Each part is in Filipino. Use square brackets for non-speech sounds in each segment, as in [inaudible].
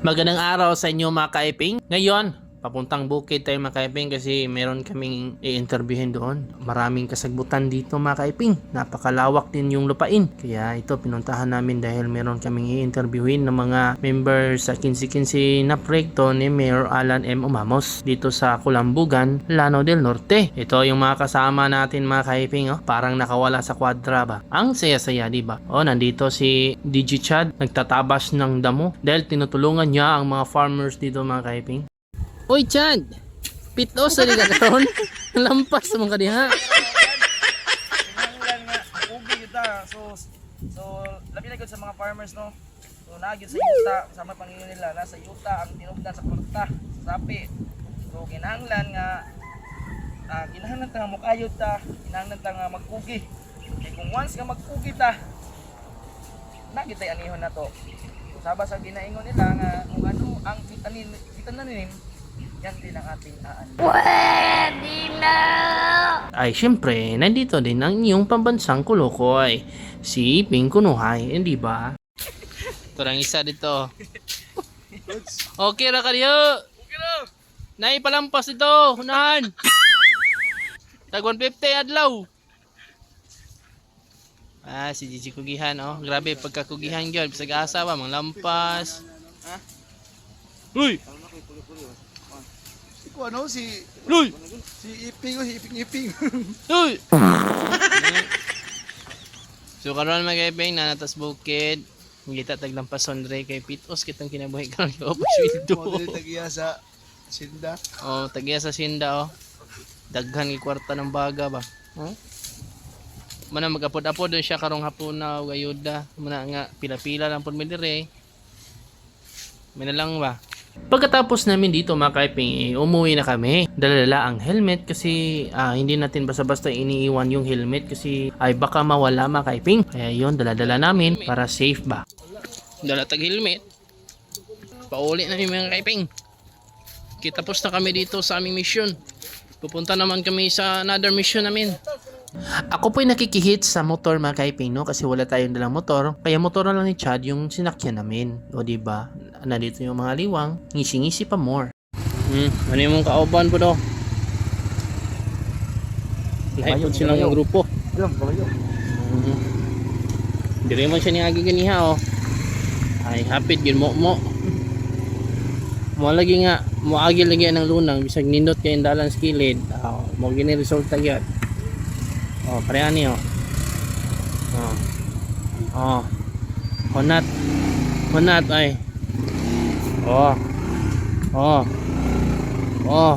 Magandang araw sa inyo mga kaiping. Ngayon, papuntang bukid tayo mga kasi meron kaming i-interviewin doon. Maraming kasagbutan dito mga kaiping. Napakalawak din yung lupain. Kaya ito pinuntahan namin dahil meron kaming i-interviewin ng mga members sa 15-15 na proyekto ni Mayor Alan M. Umamos dito sa Kulambugan, Lano del Norte. Ito yung mga kasama natin mga kaiping. Oh. Parang nakawala sa kwadra ba? Ang saya-saya di ba? Oh, nandito si DJ Chad nagtatabas ng damo dahil tinutulungan niya ang mga farmers dito mga kaiping. Uy, Chad! Pitos sa liga karon. [laughs] Lampas sa mga kadiha. Kinahanglan nga ubi kita. So so labi na gyud sa mga farmers no. So naa gyud sa yuta sama pangingin nila nasa yuta ang tinubdan sa kwarta sa sapi. So kinahanglan nga ah kinahanglan ta mukayod ta, kinahanglan ta nga magkugi. Kay kung once nga magkugi ta na kita anihon na to. So, saba sa ginaingon nila nga kung ano ang vitamin vitamin yan din ang ating aan. Ay, syempre, nandito din ang iyong pambansang kulukoy. Si Ping Kunuhay, hindi ba? [laughs] Ito lang isa dito. Okay ra kayo. Okay na. Naipalampas ito. Unahan. Tag 150 adlaw. Ah, si Gigi Kugihan, oh. Grabe, pagkakugihan yun. Bisag asa ba, mga lampas. Ha? Uy! Si ko ano si Uy! si Iping o si Iping Iping. [laughs] Uy! so karon mga kaibing na natas bukid. Ngita taglampas sondre kay Pitos kitang kinabuhi karon ko pa Mo sweldo. dili tagiya sa Sinda. Oh, tagiya sa sinda oh. Daghan gi kwarta ng baga ba. Oh? Mana magapod-apod doon siya karong hapon na ug ayuda. Mana nga pila-pila lang pud mi dire. Mina lang ba. Pagkatapos namin dito mga kaiping, eh, umuwi na kami. Dalala ang helmet kasi ah, hindi natin basta-basta iniiwan yung helmet kasi ay baka mawala mga kaiping. Kaya yun, dala-dala namin para safe ba. Dala tag helmet. Pauli na mga kaiping. Kitapos na kami dito sa aming mission. Pupunta naman kami sa another mission namin. Ako po'y nakikihit sa motor mga kaiping no kasi wala tayong dalang motor. Kaya motor na lang ni Chad yung sinakyan namin. O di ba? Nandito yung mga liwang, ngisi-ngisi pa more. Hmm, ano yung mong kauban po do? Lahat po silang grupo. Alam kayo? Mhm. Diri man siya ni agi ganiha oh. Ay hapit gyud mo mo. Mo lagi nga mo agi lagi ng lunang bisag nindot kay dalan sa kilid. Oh, mo gini resulta gyud. Oh, pare ani oh. Oh. Oh. Honat. Honat ay. Oh. Oh. Oh.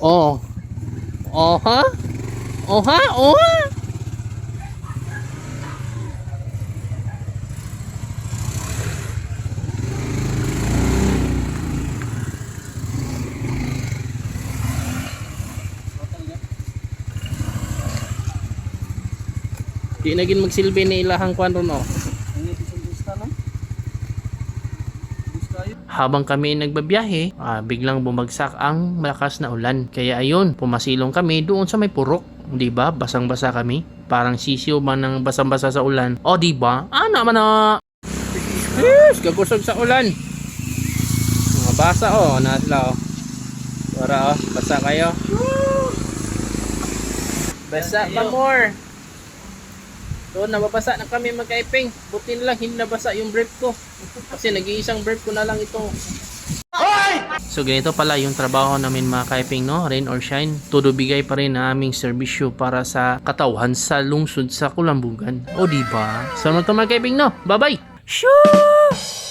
Oh. Oh ha? Oh ha? Oh ha? Di naging magsilbi ni ilahang kwan ron oh. Habang kami nagbabiyahe, ah, biglang bumagsak ang malakas na ulan. Kaya ayun, pumasilong kami doon sa may purok. Di ba? Basang-basa kami. Parang sisiw man ng basang-basa sa ulan. O di ba? Ah, naman na. Yes, gagusog sa ulan. Mga basa oh, natla oh. Para oh, basa kayo. Basa pa more. So, nababasa na kami magkaiping. Buti na lang, hindi nabasa yung brief ko. Kasi nag-iisang brief ko na lang ito. So ganito pala yung trabaho namin mga kaiping no, rain or shine. Todo bigay pa rin na aming serbisyo para sa katauhan sa lungsod sa Kulambugan. O di ba? Sa mga to mga kaiping no. Bye-bye. Shoo!